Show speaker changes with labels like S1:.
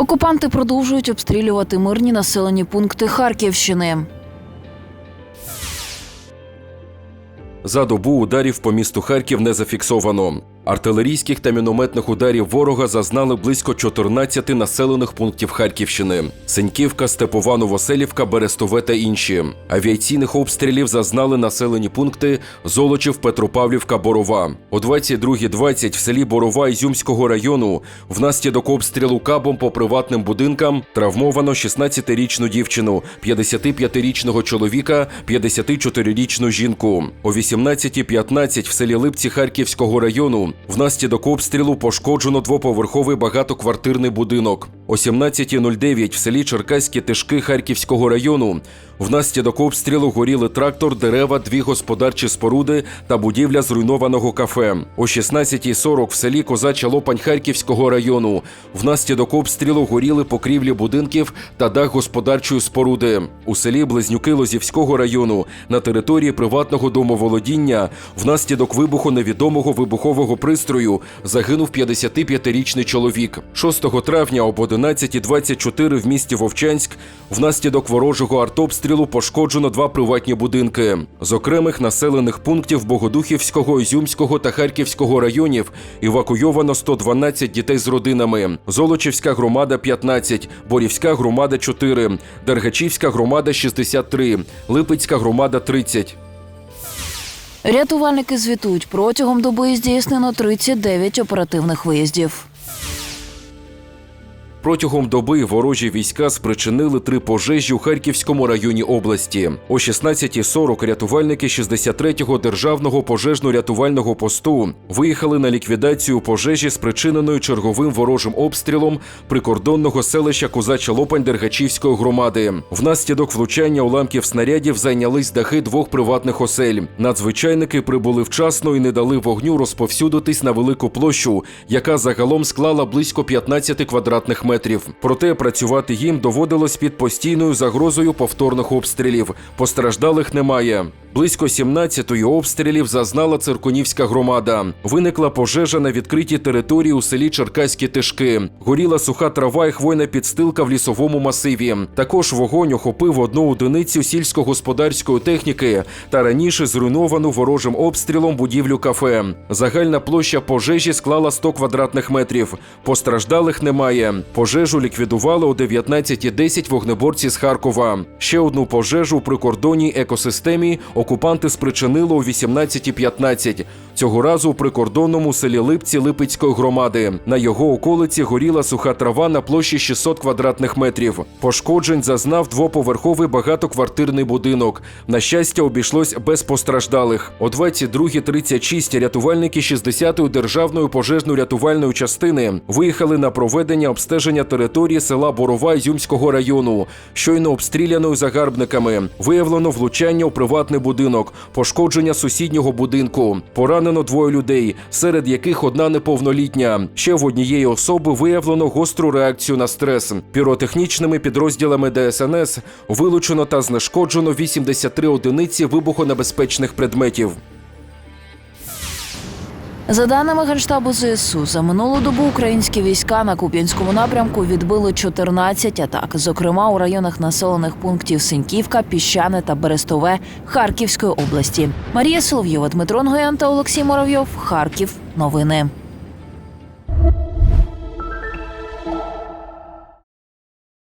S1: Окупанти продовжують обстрілювати мирні населені пункти Харківщини.
S2: За добу ударів по місту Харків не зафіксовано. Артилерійських та мінометних ударів ворога зазнали близько 14 населених пунктів Харківщини: Сеньківка, Степова, Новоселівка, Берестове та інші. Авіаційних обстрілів зазнали населені пункти Золочів, Петропавлівка, Борова. О 22.20 в селі Борова Ізюмського району внаслідок обстрілу кабом по приватним будинкам травмовано 16-річну дівчину, 55-річного чоловіка, 54-річну жінку. О 18.15 в селі Липці Харківського району внаслідок обстрілу пошкоджено двоповерховий багатоквартирний будинок. О 17.09 в селі Черкаські Тишки Харківського району внаслідок обстрілу горіли трактор, дерева, дві господарчі споруди та будівля зруйнованого кафе. О 16.40 в селі Козача Лопань Харківського району внаслідок обстрілу горіли покрівлі будинків та дах господарчої споруди. У селі Близнюки Лозівського району на території приватного домоволодіння внаслідок вибуху невідомого вибухового пристрою загинув 55-річний чоловік. 6 травня об 11.24 в місті Вовчанськ внаслідок ворожого артобстрілу пошкоджено два приватні будинки. З окремих населених пунктів Богодухівського, Ізюмського та Харківського районів евакуйовано 112 дітей з родинами. Золочівська громада 15, Борівська громада 4, Дергачівська громада 63, Липецька громада 30.
S1: Рятувальники звітують, протягом доби здійснено 39 оперативних виїздів.
S2: Протягом доби ворожі війська спричинили три пожежі у Харківському районі області. О 16.40 рятувальники 63-го державного пожежно-рятувального посту виїхали на ліквідацію пожежі, спричиненої черговим ворожим обстрілом прикордонного селища Козача Лопань Дергачівської громади. Внаслідок влучання уламків снарядів зайнялись дахи двох приватних осель. Надзвичайники прибули вчасно і не дали вогню розповсюдитись на велику площу, яка загалом склала близько 15 квадратних метрів. Проте працювати їм доводилось під постійною загрозою повторних обстрілів. Постраждалих немає. Близько 17-ї обстрілів зазнала циркунівська громада. Виникла пожежа на відкритій території у селі Черкаські Тишки. Горіла суха трава і хвойна підстилка в лісовому масиві. Також вогонь охопив одну одиницю сільськогосподарської техніки та раніше зруйновану ворожим обстрілом будівлю кафе. Загальна площа пожежі склала 100 квадратних метрів. Постраждалих немає. Пожежу ліквідували о 19.10 вогнеборці з Харкова. Ще одну пожежу у прикордонній екосистемі окупанти спричинили о 18.15. Цього разу у прикордонному селі Липці Липецької громади. На його околиці горіла суха трава на площі 600 квадратних метрів. Пошкоджень зазнав двоповерховий багатоквартирний будинок. На щастя, обійшлось без постраждалих. О 22.36 рятувальники 60-ї державної пожежно-рятувальної частини виїхали на проведення обстеження території села Борова Ізюмського району, щойно обстріляною загарбниками. Виявлено влучання у приватний будинок, пошкодження сусіднього будинку. Поранено двоє людей, серед яких одна неповнолітня. Ще в однієї особи виявлено гостру реакцію на стрес. Піротехнічними підрозділами ДСНС вилучено та знешкоджено 83 одиниці вибухонебезпечних предметів.
S1: За даними Генштабу ЗСУ, за минулу добу українські війська на Куп'янському напрямку відбили 14 атак, зокрема у районах населених пунктів Синьківка, Піщане та Берестове Харківської області. Марія Соловйова, Дмитро Нгоян та Олексій Моровйов. Харків. Новини.